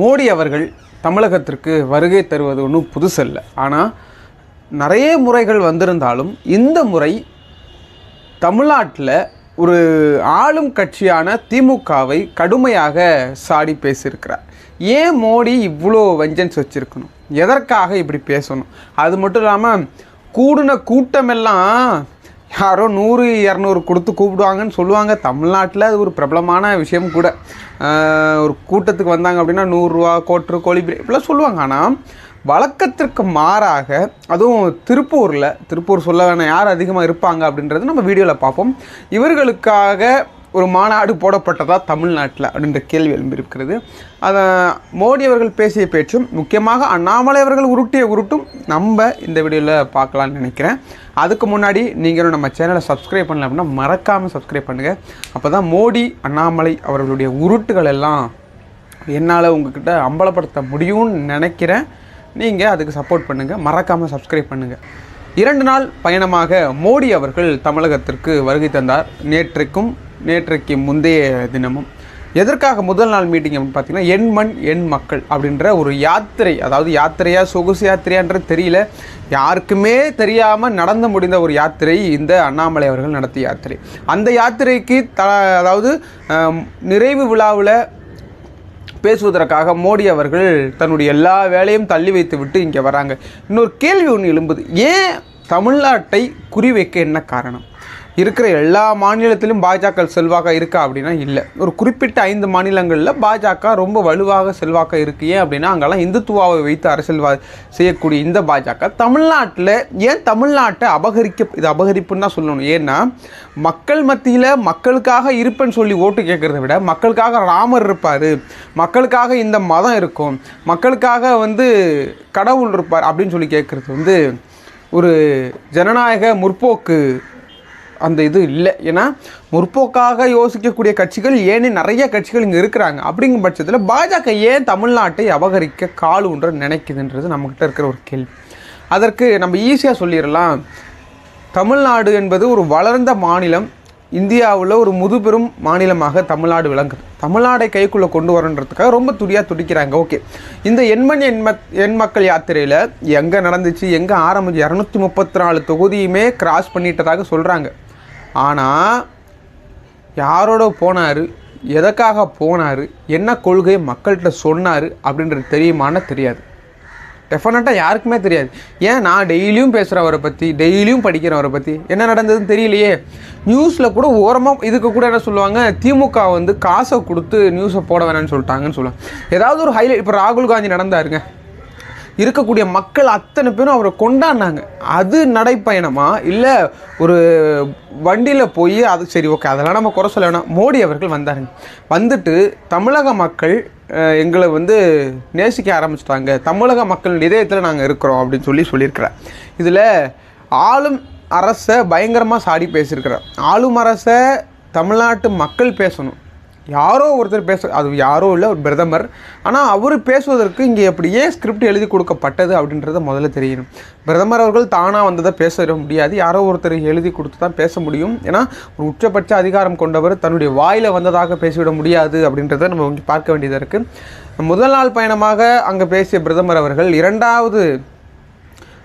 மோடி அவர்கள் தமிழகத்திற்கு வருகை தருவது ஒன்றும் புதுசல்ல. ஆனால் நிறைய முறைகள் வந்திருந்தாலும் இந்த முறை தமிழ்நாட்டில் ஒரு ஆளும் கட்சியான திமுகவை கடுமையாக சாடி பேசியிருக்கிறார். ஏன் மோடி இவ்வளோ வெஞ்சன்ஸ் வச்சுருக்கணும்? எதற்காக இப்படி பேசணும்? அது மட்டும் இல்லாமல் கூடின கூட்டமெல்லாம் யாரோ நூறு இரநூறு கொடுத்து கூப்பிடுவாங்கன்னு சொல்லுவாங்க. தமிழ்நாட்டில் அது ஒரு பிரபலமான விஷயம் கூட. ஒரு கூட்டத்துக்கு வந்தாங்க அப்படின்னா நூறுரூவா கோட்ரு கோழிபிரி இப்படிலாம் சொல்லுவாங்க. ஆனால் வழக்கத்திற்கு மாறாக அதுவும் திருப்பூரில் திருப்பூர் சொல்ல வேணாம் யார் அதிகமாக இருப்பாங்க அப்படின்றது நம்ம வீடியோவில் பார்ப்போம். இவர்களுக்காக ஒரு மாநாடு போடப்பட்டதா தமிழ்நாட்டில் அப்படின்ற கேள்வி எழும்பியிருக்கிறது. அதை மோடி அவர்கள் பேசிய பேச்சும் முக்கியமாக அண்ணாமலை அவர்கள் உருட்டிய உருட்டும் நம்ம இந்த வீடியோவில் பார்க்கலான்னு நினைக்கிறேன். அதுக்கு முன்னாடி நீங்களும் நம்ம சேனலை சப்ஸ்கிரைப் பண்ணல அப்படின்னா மறக்காமல் சப்ஸ்கிரைப் பண்ணுங்கள் அப்போ தான் மோடி அண்ணாமலை அவர்களுடைய உருட்டுகள் எல்லாம் என்னால் உங்ககிட்ட அம்பலப்படுத்த முடியும்னு நினைக்கிறேன். நீங்கள் அதுக்கு சப்போர்ட் பண்ணுங்கள் மறக்காமல் சப்ஸ்கிரைப் பண்ணுங்கள் இரண்டு நாள் பயணமாக மோடி அவர்கள் தமிழகத்திற்கு வருகை தந்தார். நேற்றைக்கும் நேற்றைக்கு முந்தைய தினமும். எதற்காக முதல் நாள் மீட்டிங் அப்படின்னு பார்த்தீங்கன்னா எண் மண் எண் மக்கள் அப்படின்ற ஒரு யாத்திரை அதாவது யாத்திரையா சொகுசு யாத்திரையான்றது தெரியல. யாருக்குமே தெரியாமல் நடந்து முடிந்த ஒரு யாத்திரை இந்த அண்ணாமலை அவர்கள் நடத்திய யாத்திரை. அந்த யாத்திரைக்கு த அதாவது நிறைவு விழாவில் பேசுவதற்காக மோடி அவர்கள் தன்னுடைய எல்லா வேலையும் தள்ளி வைத்து விட்டு இங்கே வராங்க. இன்னொரு கேள்வி ஒன்று எழும்புது. ஏன் தமிழ்நாட்டை குறிவைக்க என்ன காரணம்? இருக்கிற எல்லா மாநிலத்திலும் பாஜக செல்வாக்க இருக்கா அப்படின்னா இல்லை. ஒரு குறிப்பிட்ட ஐந்து மாநிலங்களில் பாஜக ரொம்ப வலுவாக செல்வாக்க இருக்கு. ஏன் அப்படின்னா அங்கெல்லாம் இந்துத்துவாவை வைத்து அரசியல்வா செய்யக்கூடிய இந்த பாஜக தமிழ்நாட்டில் ஏன் தமிழ்நாட்டை அபகரிக்க இது அபகரிப்புன்னு தான் சொல்லணும். ஏன்னா மக்கள் மத்தியில் மக்களுக்காக இருப்பேன்னு சொல்லி ஓட்டு கேட்குறத விட மக்களுக்காக ராமர் இருப்பார். மக்களுக்காக இந்த மதம் இருக்கும். மக்களுக்காக வந்து கடவுள் இருப்பார் அப்படின்னு சொல்லி கேட்குறது வந்து ஒரு ஜனநாயக முற்போக்கு அந்த இது இல்லை. ஏன்னா முற்போக்காக யோசிக்கக்கூடிய கட்சிகள் ஏன்னு நிறைய கட்சிகள் இங்கே இருக்கிறாங்க. அப்படிங்கும் பட்சத்தில் பாஜக ஏன் தமிழ்நாட்டை அபகரிக்க கால் ஒன்று நினைக்குதுன்றது நம்மக்கிட்ட இருக்கிற ஒரு கேள்வி. அதற்கு நம்ம ஈஸியாக சொல்லிடலாம். தமிழ்நாடு என்பது ஒரு வளர்ந்த மாநிலம். இந்தியாவில் ஒரு முதுபெரும் மாநிலமாக தமிழ்நாடு விளங்குது. தமிழ்நாடை கைக்குள்ளே கொண்டு வரன்றதுக்காக ரொம்ப துடியாக துடிக்கிறாங்க. ஓகே. இந்த எண்மண் எண்மக் எண் மக்கள் யாத்திரையில் எங்கே நடந்துச்சு எங்கே ஆரம்பிச்சு இரநூத்தி முப்பத்தி நாலு தொகுதியுமே கிராஸ் பண்ணிட்டதாக சொல்கிறாங்க ஆனால் யாரோட போனார் எதற்காக போனார் என்ன கொள்கையை மக்கள்கிட்ட சொன்னார் அப்படின்றது தெரியுமான்னு தெரியாது. டெஃபினட்டாக யாருக்குமே தெரியாது. ஏன் நான் டெய்லியும் பேசுகிறவரை பற்றி டெய்லியும் படிக்கிறவரை பற்றி என்ன நடந்ததுன்னு தெரியலையே. நியூஸில் கூட ஓரமாக இதுக்கு கூட என்ன சொல்லுவாங்க திமுக வந்து காசை கொடுத்து நியூஸை போட வேணாம்னு சொல்லிட்டாங்கன்னு சொல்லுவாங்க. ஏதாவது ஒரு ஹைலைட் இப்போ ராகுல் காந்தி நடந்தாருங்க. இருக்கக்கூடிய மக்கள் அத்தனை பேரும் அவரை கொண்டாடினாங்க. அது நடைப்பயணமா? இல்லை ஒரு வண்டியில் போய் அது சரி ஓகே அதெல்லாம் நம்ம குறை சொல்ல வேணாம். மோடி அவர்கள் வந்தாருங்க. வந்துட்டு தமிழக மக்கள் எங்களை வந்து நேசிக்க ஆரம்பிச்சிட்டாங்க. தமிழக மக்கள் இதயத்தில் நாங்கள் இருக்கிறோம் அப்படின்னு சொல்லி சொல்லியிருக்கிறார். இதில் ஆளும் அரசை பயங்கரமாக சாடி பேசியிருக்கிறார். ஆளும் அரசை தமிழ்நாட்டு மக்கள் பேசணும். யாரோ ஒருத்தர் பேச அது யாரோ இல்லை ஒரு பிரதமர். ஆனால் அவர் பேசுவதற்கு இங்கே எப்படி ஏன் ஸ்கிரிப்ட் எழுதி கொடுக்கப்பட்டது அப்படின்றத முதல்ல தெரியணும். பிரதமர் அவர்கள் தானாக வந்ததை பேச முடியாது. யாரோ ஒருத்தர் எழுதி கொடுத்து தான் பேச முடியும். ஏன்னா ஒரு உச்சபட்ச அதிகாரம் கொண்டவர் தன்னுடைய வாயில் வந்ததாக பேசிவிட முடியாது அப்படின்றத நம்ம பார்க்க வேண்டியதாக இருக்குது முதல் நாள் பயணமாக அங்கே பேசிய பிரதமர் அவர்கள் இரண்டாவது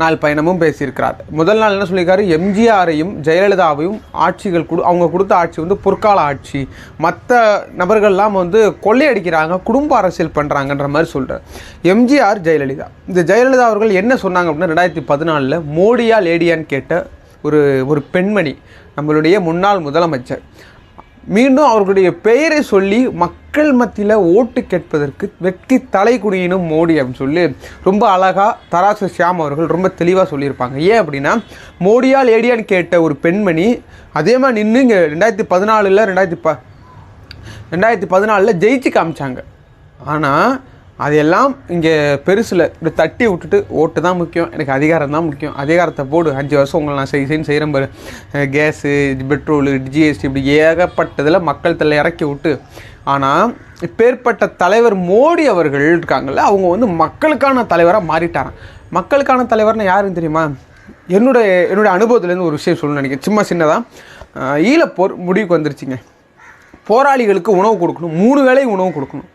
நாள் பயணமும் பேசியிருக்கிறார். முதல் நாள் என்ன சொல்லியிருக்காரு? எம்ஜிஆரையும் ஜெயலலிதாவையும் ஆட்சிகள் கொடு அவங்க கொடுத்த ஆட்சி வந்து பொற்கால ஆட்சி. மற்ற நபர்கள்லாம் வந்து கொள்ளையடிக்கிறாங்க குடும்ப அரசியல் பண்ணுறாங்கன்ற மாதிரி சொல்கிறார் எம்ஜிஆர் ஜெயலலிதா. இந்த ஜெயலலிதா அவர்கள் என்ன சொன்னாங்க அப்படின்னா ரெண்டாயிரத்தி பதினாலில் மோடியா லேடியான்னு கேட்ட ஒரு ஒரு பெண்மணி நம்மளுடைய முன்னாள் முதலமைச்சர். மீண்டும் அவர்களுடைய பெயரை சொல்லி மக்கள் மத்தியில் ஓட்டு கேட்பதற்கு வெற்றி தலை மோடி அப்படின்னு சொல்லி ரொம்ப அழகாக தராசு ஷியாம் அவர்கள் ரொம்ப தெளிவாக சொல்லியிருப்பாங்க. ஏன் அப்படின்னா மோடியா லேடியான்னு கேட்ட ஒரு பெண்மணி அதே மாதிரி நின்று இங்கே ரெண்டாயிரத்தி பதினாலில் ரெண்டாயிரத்தி ப ரெண்டாயிரத்தி பதினாலில் ஜெயிச்சு காமிச்சாங்க. ஆனால் அதையெல்லாம் இங்கே பெருசில் இப்படி தட்டி விட்டுட்டு ஓட்டு தான் முக்கியம். எனக்கு அதிகாரம் தான் முக்கியம். அதிகாரத்தை போடு. அஞ்சு வருஷம் உங்களை நான் செய் செய்ன்னு செய்கிறேன் பாரு. கேஸு பெட்ரோலு ஜிஎஸ்டி இப்படி ஏகப்பட்டதில் மக்கள் தலை இறக்கி விட்டு. ஆனால் இப்பேற்பட்ட தலைவர் மோடி அவர்கள் இருக்காங்கல்ல அவங்க வந்து மக்களுக்கான தலைவராக மாறிட்டாராம். மக்களுக்கான தலைவர்னு யாருன்னு தெரியுமா? என்னுடைய என்னுடைய அனுபவத்துலேருந்து ஒரு விஷயம் சொல்லணும்னு நினைக்கிறேன். சும்மா சின்னதாக ஈழப்போர் முடிவுக்கு வந்துருச்சுங்க. போராளிகளுக்கு உணவு கொடுக்கணும். மூணு வேளை உணவு கொடுக்கணும்.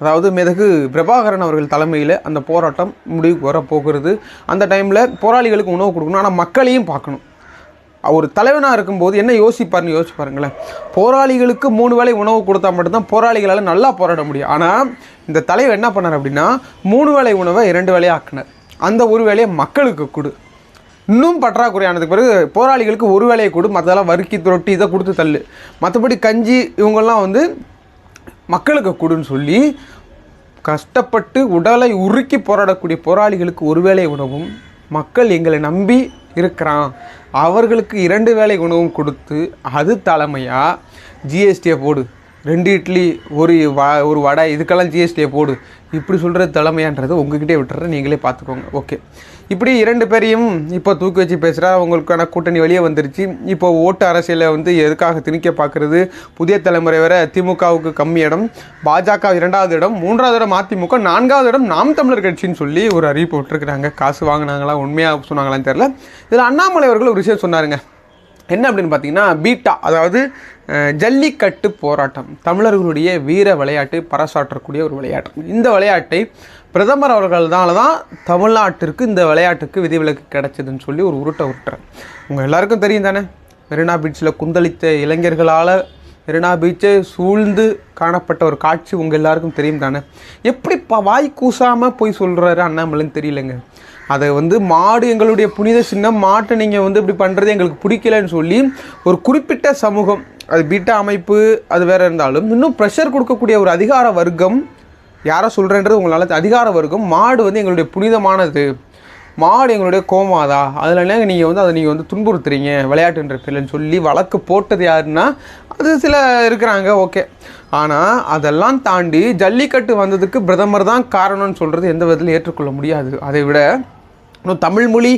அதாவது மிதகு பிரபாகரன் அவர்கள் தலைமையில் அந்த போராட்டம் முடிவுக்கு வர போகிறது. அந்த டைமில் போராளிகளுக்கு உணவு கொடுக்கணும். ஆனால் மக்களையும் பார்க்கணும். ஒரு தலைவனாக இருக்கும்போது என்ன யோசிப்பார்னு யோசிச்சு பாருங்களேன். போராளிகளுக்கு மூணு வேளை உணவு கொடுத்தா மட்டும்தான் போராளிகளால் நல்லா போராட முடியும். ஆனால் இந்த தலைவர் என்ன பண்ணார் அப்படின்னா மூணு வேளை உணவை இரண்டு வேலையாக ஆக்கினார். அந்த ஒரு வேலையை மக்களுக்கு கொடு. இன்னும் பற்றாக்குறையானதுக்கு பிறகு போராளிகளுக்கு ஒரு வேலையை கொடு. மற்றதெல்லாம் வறுக்கி ரொட்டி இதை கொடுத்து தள்ளு. மற்றபடி கஞ்சி இவங்கெல்லாம் வந்து மக்களுக்கு கொடுன்னு சொல்லி கஷ்டப்பட்டு உடலை உருக்கி போராடக்கூடிய போராளிகளுக்கு ஒரு வேளை உணவும் மக்கள் எங்களை நம்பி இருக்கிறான். அவர்களுக்கு இரண்டு வேளை உணவும் கொடுத்து அது தலைமையாக ஜிஎஸ்டியை போடு. ரெண்டு இட்லி ஒரு வ ஒரு வடை இதுக்கெல்லாம் ஜிஎஸ்டியை போடு. இப்படி சொல்கிற தலைமையான்றது உங்ககிட்டே விட்டுறேன். நீங்களே பார்த்துக்கோங்க. ஓகே இப்படி இரண்டு பேரையும் இப்போ தூக்கி வச்சு பேசுகிறா அவங்களுக்கான கூட்டணி வெளியே வந்துருச்சு. இப்போ ஓட்டு அரசியலை வந்து எதுக்காக திணிக்க பார்க்குறது? புதிய தலைமுறை வர திமுகவுக்கு கம்மி இடம். பாஜக இரண்டாவது இடம். மூன்றாவது இடம் அதிமுக. நான்காவது இடம் நாம் தமிழர் கட்சின்னு சொல்லி ஒரு அறிவிப்பு விட்டுருக்குறாங்க. காசு வாங்கினாங்களா? உண்மையாக சொன்னாங்களான்னு தெரில இதில் அண்ணாமலை அவர்கள் ஒரு விஷயம் சொன்னாருங்க. என்ன அப்படின்னு பார்த்தீங்கன்னா பீட்டா அதாவது ஜல்லிக்கட்டு போராட்டம். தமிழர்களுடைய வீர விளையாட்டு பறைசாற்றக்கூடிய ஒரு விளையாட்டு. இந்த விளையாட்டை பிரதமர் அவர்களால் தான் தமிழ்நாட்டிற்கு இந்த விளையாட்டுக்கு விதிவிலக்கு கிடைச்சதுன்னு சொல்லி ஒரு உருட்டை உருட்டுறார். உங்கள் எல்லாருக்கும் தெரியும் தானே? மெரினா பீச்சில் குந்தளித்த இளைஞர்களால் மெரினா பீச்சை சூழ்ந்து காணப்பட்ட ஒரு காட்சி உங்கள் எல்லாருக்கும் தெரியும் தானே? எப்படி ப வாய் கூசாமல் போய் சொல்கிறாரு அண்ணாமலைன்னு தெரியலங்க. அதை வந்து மாடு எங்களுடைய புனித சின்னம் மாட்டை நீங்கள் வந்து இப்படி பண்ணுறது எங்களுக்கு பிடிக்கலன்னு சொல்லி ஒரு குறிப்பிட்ட சமூகம் அது பீட்டா அமைப்பு அது வேறு இருந்தாலும் இன்னும் ப்ரெஷர் கொடுக்கக்கூடிய ஒரு அதிகார வர்க்கம் யாரை சொல்கிறேன்றது உங்களால் அதிகார வர்க்கம் மாடு வந்து எங்களுடைய புனிதமானது. மாடு எங்களுடைய கோமாதா அதில் நீங்கள் வந்து அதை நீங்கள் வந்து துன்புறுத்துறீங்க விளையாட்டுன்ற பேர்லன்னு சொல்லி வழக்கு போட்டது யாருன்னா அது சில இருக்கிறாங்க ஓகே. ஆனால் அதெல்லாம் தாண்டி ஜல்லிக்கட்டு வந்ததுக்கு பிரதமர் தான் காரணம்னு சொல்கிறது எந்த விதத்தில் ஏற்றுக்கொள்ள முடியாது. அதை விட இன்னும் தமிழ்மொழி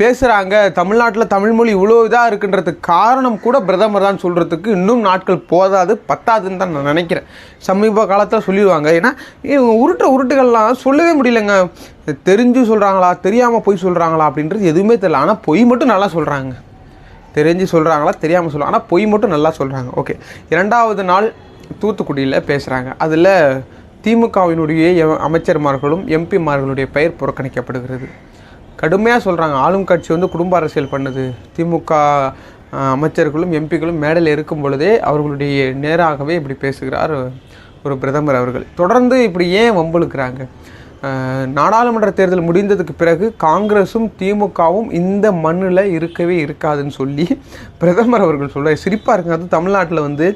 பேசுகிறாங்க தமிழ்நாட்டில் தமிழ்மொழி இவ்வளோ இதாக இருக்குன்றதுக்கு காரணம் கூட பிரதமர் தான் சொல்கிறதுக்கு இன்னும் நாட்கள் போதாது பத்தாதுன்னு தான் நான் நினைக்கிறேன். சமீப காலத்தில் சொல்லிடுவாங்க. ஏன்னா இவங்க உருட்டுற உருட்டுகள்லாம் சொல்லவே முடியலங்க. தெரிஞ்சு சொல்கிறாங்களா தெரியாமல் பொய் சொல்கிறாங்களா அப்படின்றது எதுவுமே தெரியல. ஆனால் பொய் மட்டும் நல்லா சொல்கிறாங்க தெரிஞ்சு சொல்கிறாங்களா தெரியாமல் சொல்கிறாங்க ஆனால் பொய் மட்டும் நல்லா சொல்கிறாங்க ஓகே. இரண்டாவது நாள் தூத்துக்குடியில் பேசுகிறாங்க அதில் திமுகவினுடைய அமைச்சர்மார்களும் எம்பிமார்களுடைய பெயர் புறக்கணிக்கப்படுகிறது. கடுமையாக சொல்கிறாங்க ஆளும் கட்சி வந்து குடும்ப அரசியல் பண்ணுது. திமுக அமைச்சர்களும் எம்பிக்களும் மேடையில் இருக்கும் பொழுதே அவர்களுடைய நேராகவே இப்படி பேசுகிறார் ஒரு பிரதமர் அவர்கள். தொடர்ந்து இப்படி ஏன் வம்பளுக்கிறாங்க நாடாளுமன்ற தேர்தல் முடிந்ததுக்கு பிறகு காங்கிரஸும் திமுகவும் இந்த மண்ணில் இருக்கவே இருக்காதுன்னு சொல்லி பிரதமர் அவர்கள் சொல்ல சிரிப்பாக இருக்குங்க. அது தமிழ்நாட்டில் வந்து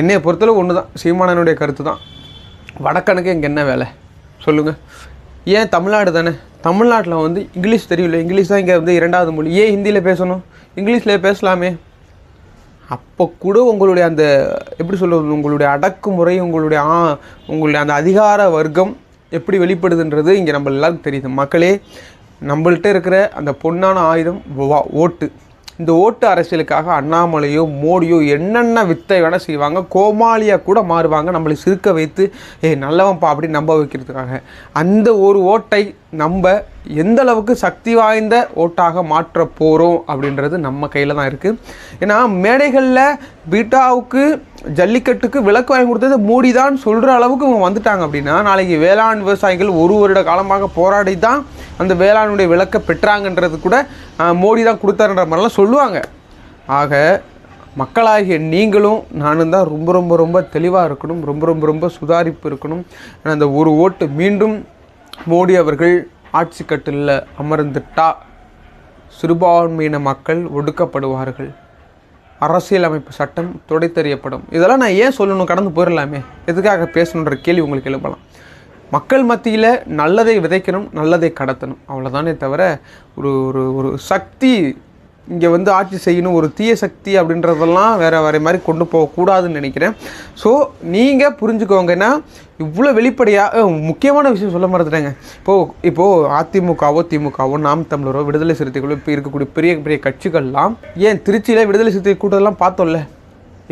என்னையை பொறுத்தளவு ஒன்று தான் சீமானனுடைய கருத்து தான் வடக்கனுக்கு இங்கே என்ன வேலை? சொல்லுங்கள் ஏன் தமிழ்நாடு தானே? தமிழ்நாட்டில் வந்து இங்கிலீஷ் தெரியல இங்கிலீஷ் தான் இங்கே வந்து இரண்டாவது மொழி. ஏன் ஹிந்தியில் பேசணும்? இங்கிலீஷில் பேசலாமே. அப்போ கூட உங்களுடைய அந்த எப்படி சொல்கிறது உங்களுடைய அடக்குமுறை உங்களுடைய ஆ உங்களுடைய அந்த அதிகார வர்க்கம் எப்படி வெளிப்படுதுன்றது இங்கே நம்ம எல்லாருக்கும் தெரியுது. மக்களே நம்மள்கிட்ட இருக்கிற அந்த பொன்னான ஆயுதம் வா- ஓட்டு. இந்த ஓட்டு அரசியலுக்காக அண்ணாமலையோ மோடியோ என்னென்ன வித்தை வேணால் செய்வாங்க கோமாளியாக கூட மாறுவாங்க. நம்மளை சிரிக்க வைத்து ஏய் நல்லவன்ப்பா அப்படின்னு நம்ப வைக்கிறதுக்காக. அந்த ஒரு ஓட்டை நம்ம எந்த அளவுக்கு சக்தி வாய்ந்த ஓட்டாக மாற்ற போகிறோம் அப்படின்றது நம்ம கையில் தான் இருக்குது ஏன்னா மேடைகளில் பீட்டாவுக்கு ஜல்லிக்கட்டுக்கு விளக்கு வாங்கி கொடுத்தது மோடி தான் சொல்கிற அளவுக்கு இவங்க வந்துட்டாங்க அப்படின்னா நாளைக்கு வேளாண் விவசாயிகள் ஒரு வருட காலமாக போராடி தான் அந்த வேளாண்டைய விளக்கை பெற்றாங்கன்றது கூட மோடி தான் கொடுத்தாருன்ற மாதிரிலாம் சொல்லுவாங்க. ஆக மக்களாகிய நீங்களும் நானும் தான் ரொம்ப ரொம்ப ரொம்ப தெளிவாக இருக்கணும் ரொம்ப ரொம்ப ரொம்ப சுதாரிப்பு இருக்கணும். அந்த ஒரு ஓட்டு மீண்டும் மோடி அவர்கள் ஆட்சி கட்டிலில் அமர்ந்துட்டா சிறுபான்மையின மக்கள் ஒடுக்கப்படுவார்கள். அரசியலமைப்பு சட்டம் துடைத்தறியப்படும். இதெல்லாம் நான் ஏன் சொல்லணும்? கடந்து போயிடலாமே எதுக்காக பேசணுன்ற கேள்வி உங்களுக்கு எழுப்பலாம். மக்கள் மத்தியில் நல்லதை விதைக்கணும் நல்லதை கடத்தணும். அவ்வளோதானே தவிர ஒரு ஒரு ஒரு சக்தி இங்கே வந்து ஆட்சி செய்யணும் ஒரு தீய சக்தி அப்படின்றதெல்லாம் வேறு வேறு மாதிரி கொண்டு போகக்கூடாதுன்னு நினைக்கிறேன். ஸோ நீங்கள் புரிஞ்சுக்கோங்கன்னா இவ்வளோ வெளிப்படையாக முக்கியமான விஷயம் சொல்ல மறந்துட்டேங்க. இப்போது இப்போது அதிமுகவோ திமுகவோ நாம் தமிழரோ விடுதலை சிறுத்தைகளோ இப்போ இருக்கக்கூடிய பெரிய பெரிய கட்சிகள்லாம் ஏன் திருச்சியில் விடுதலை சிறுத்தை கூட்டம்லாம் பார்த்தோம்ல?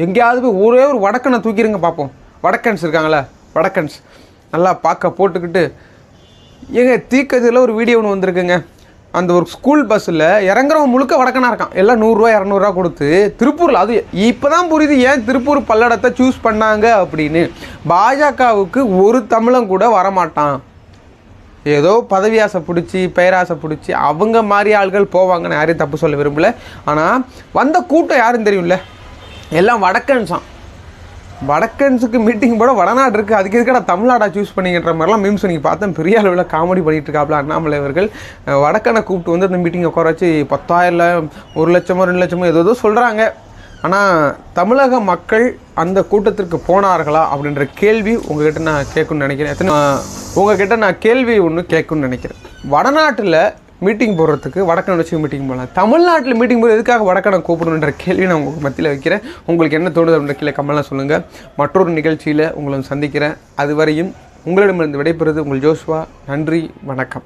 எங்கேயாவது போய் ஒரே ஒரு வடக்கனை தூக்கிடுங்க பார்ப்போம். வடக்கன்ஸ் இருக்காங்களே வடக்கன்ஸ். நல்லா பார்க்க போட்டுக்கிட்டு ஏங்க தீக்கதியில் ஒரு வீடியோ ஒன்று வந்திருக்குங்க. அந்த ஒரு ஸ்கூல் பஸ்ஸில் இறங்குறவன் முழுக்க வடக்கனா இருக்கான். எல்லாம் நூறுரூவா இரநூறுவா கொடுத்து திருப்பூரில் அது இப்போ தான் புரியுது ஏன் திருப்பூர் பல்லடத்தை சூஸ் பண்ணாங்க அப்படின்னு. பாஜகவுக்கு ஒரு தமிழன் கூட வரமாட்டான். ஏதோ பதவி ஆசை பிடிச்சி பெயராசை பிடிச்சி அவங்க மாதிரி ஆள்கள் போவாங்கன்னு யாரையும் தப்பு சொல்ல விரும்பல. ஆனால் வந்த கூட்டம் யாரும் தெரியும்ல? எல்லாம் வடக்கன்ஸான் வடக்கன்ஸுக்கு மீட்டிங் போட வடநாடு இருக்குது அதுக்கு எதுக்கடா தமிழ்நாடா சூஸ் பண்ணிக்கிற மாதிரிலாம் மீம்ஸ் நீங்கள் பார்த்தேன் பெரிய அளவில் காமெடி பண்ணிட்டு இருக்காப்ல அண்ணாமலை அவர்கள். வடக்கனை கூப்பிட்டு வந்து அந்த மீட்டிங்கை உட்கார வச்சு பத்தாயிரம் ஒரு லட்சமோ ரெண்டு லட்சமோ ஏதோ ஏதோ சொல்கிறாங்க ஆனால் தமிழக மக்கள் அந்த கூட்டத்திற்கு போனார்களா அப்படின்ற கேள்வி உங்ககிட்ட நான் கேட்கணும்னு நினைக்கிறேன். எத்தனை உங்ககிட்ட நான் கேள்வி ஒன்று கேட்கணும்னு நினைக்கிறேன். வடநாட்டில் மீட்டிங் போடுறதுக்கு வடக்கனை வச்சு மீட்டிங் போகலாம் தமிழ்நாட்டில் மீட்டிங் போது எதுக்காக வடக்கனை கூப்பிடணுன்ற கேள்வி நான் உங்களுக்கு மத்தியில் வைக்கிறேன். உங்களுக்கு என்ன தோணுது அப்படின்ற கீழே கமெண்ட்லாம் சொல்லுங்கள் மற்றொரு நிகழ்ச்சியில் உங்களை சந்திக்கிறேன். அதுவரையும் உங்களிடமிருந்து விடைபெறுவது உங்கள் ஜோஸ்வா. நன்றி வணக்கம்.